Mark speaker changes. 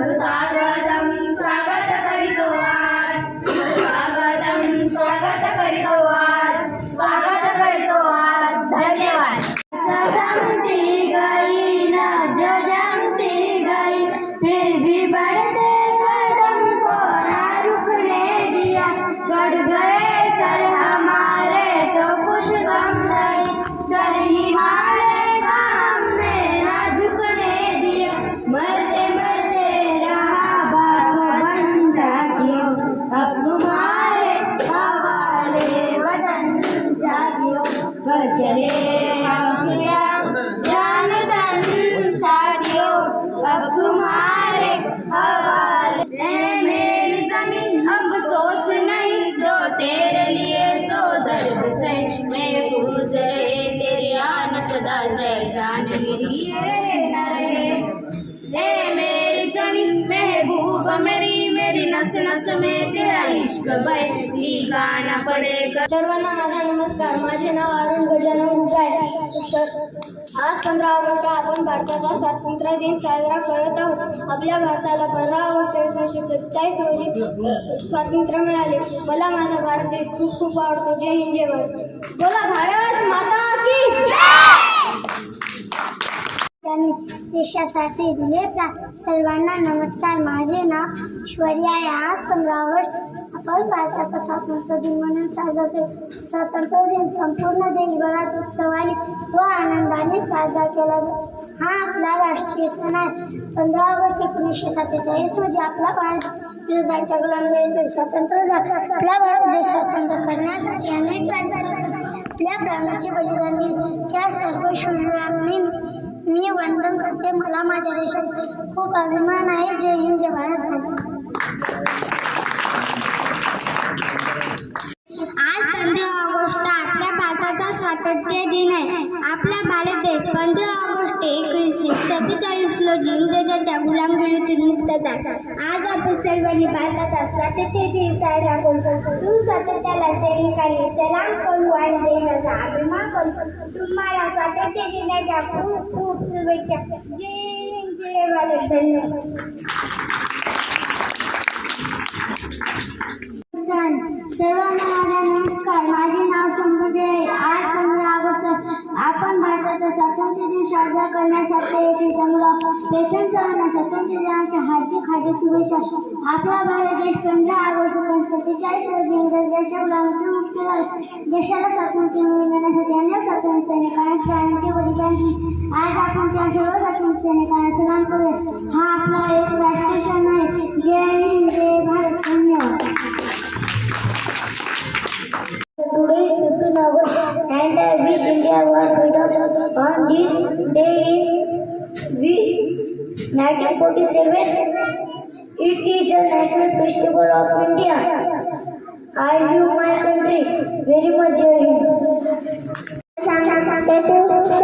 Speaker 1: स्वागतम स्वागत करीतो आज। स्वागतम स्वागत करीतो स्वागत करीतो आज। धन्यवाद। फिर भी बढ़ते कदम को ना रुकने गए सर हमारे तो कुछ गम नहीं चले हम जान तन साथियों, अब तुम्हारे हवाले मेरी ज़मीन, अब सोच नहीं जो तेरे लिए सो दर्द से महफूज रहे तेरी आन सदा जय जान मेरी नस नस में तेरा इश्क भाई पडेगा
Speaker 2: सर्वांना माझा नमस्कार. माझे नाव अरुण गजानन गुगाय आज पंधरा ऑगस्ट आपण भारताचा स्वातंत्र्य दिन साजरा करत आहोत. आपल्या भारताला पंधरा ऑगस्ट एकोणीसशे सत्तेचाळीस रोजी स्वातंत्र्य मिळाले. मला माझा भारत देश खूप खूप आवडतो. जय हिंद जय भारत. बोला भारत माता की
Speaker 3: देशासाठी दिले प्राण सर्वांना नमस्कार. माझे नाव ऐश्वर्या आहे. आज पंधरा ऑगस्ट. आपण भारताचा स्वातंत्र्य दिन म्हणून साजरा केला स्वातंत्र्य दिन संपूर्ण देशभरात उत्सवाने व आनंदाने साजरा केला जातो. हा आपला राष्ट्रीय सण आहे. पंधरा ऑगस्ट एकोणीसशे सत्तेचाळीस रोजी आपला भारत विरोधांच्या गुलामगिरीतून स्वतंत्र झाला. आपला भारत देश स्वतंत्र करण्यासाठी अनेक राज्यांनी आपल्या प्राणाचे बलिदान दिले. त्या सर्व शूरांनी वंदन करते. मला माझ्या देशात खूप अभिमान आहे. जय हिंद जय भारत.
Speaker 4: स्वातंत्र्य दिन आहे. आपला भारत देश पंधरा ऑगस्ट एकोणीसशे सत्तेचाळीस रोजी इंग्रजांच्या गुलामगिरीतून मुक्त झाला. आज आपण सर्वांनी भारताचा स्वातंत्र्य दिन साजरा करतो सुस्वातंत्र्याला सैनिकांनी सलाम करू आणि देशाचा अभिमान करू. तुम्हाला स्वातंत्र्य दिनाच्या खूप खूप शुभेच्छा. जय हिंद जय भारत. धन्यवाद.
Speaker 3: सर्वांना स्वातंत्र्य साजरा करण्यासाठी सर्वांना दिनाच्या हार्दिक हार्दिक शुभेच्छा। आपला भारत देश पंधरा ऑगस्ट एकोणीसशे सत्तेचाळीस रोजी इंग्रजांच्या गुलामीतून मुक्त झाला देशाला स्वातंत्र्य मिळवून देण्यासाठी अनेक स्वातंत्र्य सैनिकांनी प्राणांचे बलिदान आज आपण त्या सर्व स्वातंत्र्य सैनिकांना सलाम करूया हा आपला एक राष्ट्रीय सण आहे जय हिंद, जय भारत, धन्यवाद। Today is 15 August Promise India was adopted on this day in 1947. It is the national festival of India. I love my country very much Thank you.